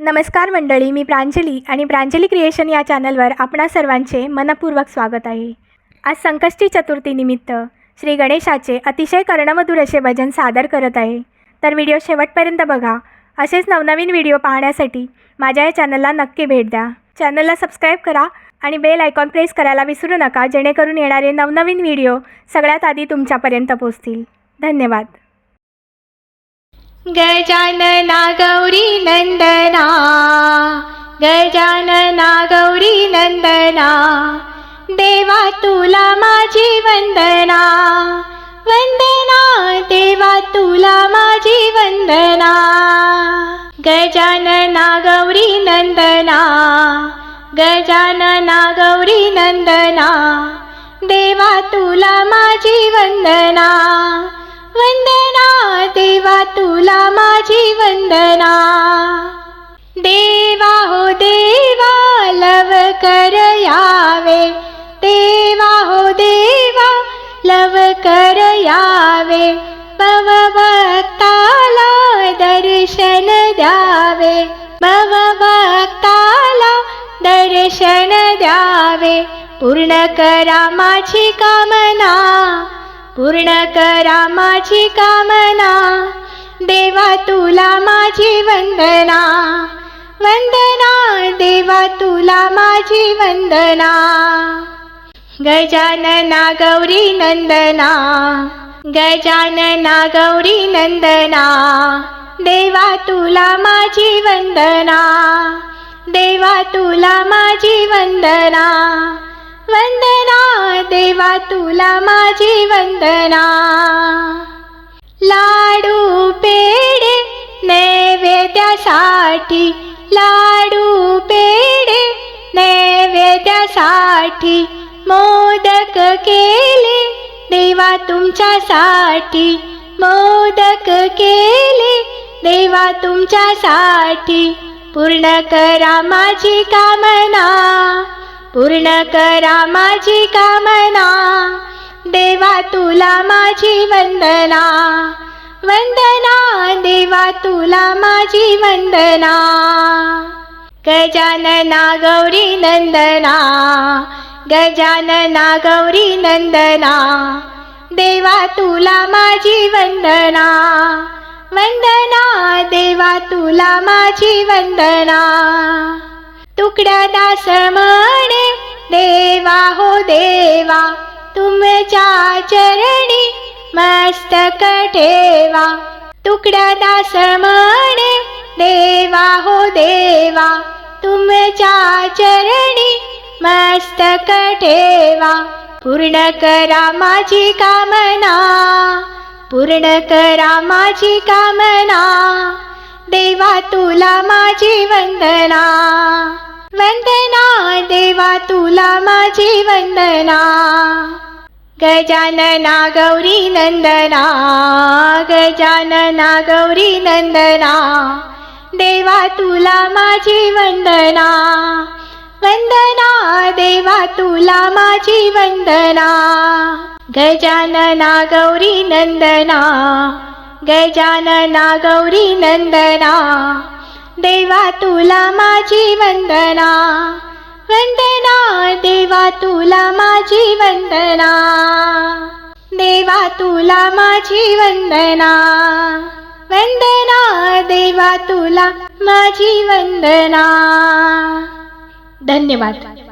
नमस्कार मंडळी मी प्रांजली आणि प्रांजली क्रिएशन या चॅनलवर आपणा सर्वांचे मनपूर्वक स्वागत आहे. आज संकष्टी चतुर्थीनिमित्त श्री गणेशाचे अतिशय कर्णमधुर असे भजन सादर करत आहे. तर व्हिडिओ शेवटपर्यंत बघा. असेच नवनवीन व्हिडिओ पाहण्यासाठी माझ्या या चॅनलला नक्की भेट द्या. चॅनलला सबस्क्राईब करा आणि बेल आयकॉन प्रेस करायला विसरू नका जेणेकरून येणारे नवनवीन व्हिडिओ सगळ्यात आधी तुमच्यापर्यंत पोहोचतील. धन्यवाद. गजानना गौरी नंदना गजानना गौरी नंदना देवा तुला माझी वंदना वंदना देवा तुला माझी वंदना. गजानना गौरी नंदना गजानना गौरी नंदना देवा तुला माझी वंदना वंदना देवा तुला माझी वंदना. देवा हो देवा लव कर यावे. देवा हो देवा लव कर यावे. भव भक्ताला दर्शन द्यावे. भव भक्ताला दर्शन द्यावे. पूर्ण करा माझी कामना. पूर्ण करा माझी कामना. देवा तुला माझी वंदना. वंदना देवा तुला माझी वंदना. गजानना गौरी नंदना. गजानना गौरी नंदना. देवा तुला माझी वंदना. देवा तुला माझी वंदना. वंदना देवा तुला माझी वंदना. लाडू पेढे नैवेद्यासाठी. लाडू पेढे नैवेद्यासाठी. मोदक केले देवा तुमच्यासाठी. मोदक केले देवा तुमच्यासाठी. पूर्ण करा माझी कामना. पूर्ण करा माझी कामना. देवा तुला माझी वंदना. वंदना देवा तुला माझी वंदना. गजानना गौरी नंदना. गजानना गौरी नंदना. देवा तुला माझी वंदना. वंदना देवा तुला माझी वंदना. तुकड्या दास म्हणे देवा हो देवा तुमच्या चरणी मस्तक ठेवा. तुकड्या दास म्हणे देवा हो देवा तुमच्या चरणी मस्तक ठेवा. पूर्ण करा माझी कामना पूर्ण करा माझी कामना. देवा तुला माझी वंदना. वंदना तुला माझी वंदना. गजानना गौरी नंदना गजानना गौरी नंदना. देवा तुला माझी वंदना. वंदना देवा तुला माझी वंदना. गजानना गौरी नंदना गजानना गौरी नंदना. देवा तुला माझी वंदना. वंदना देवा तुला माझी वंदना. देवा तुला माझी वंदना. वंदना देवा तुला माझी वंदना. धन्यवाद.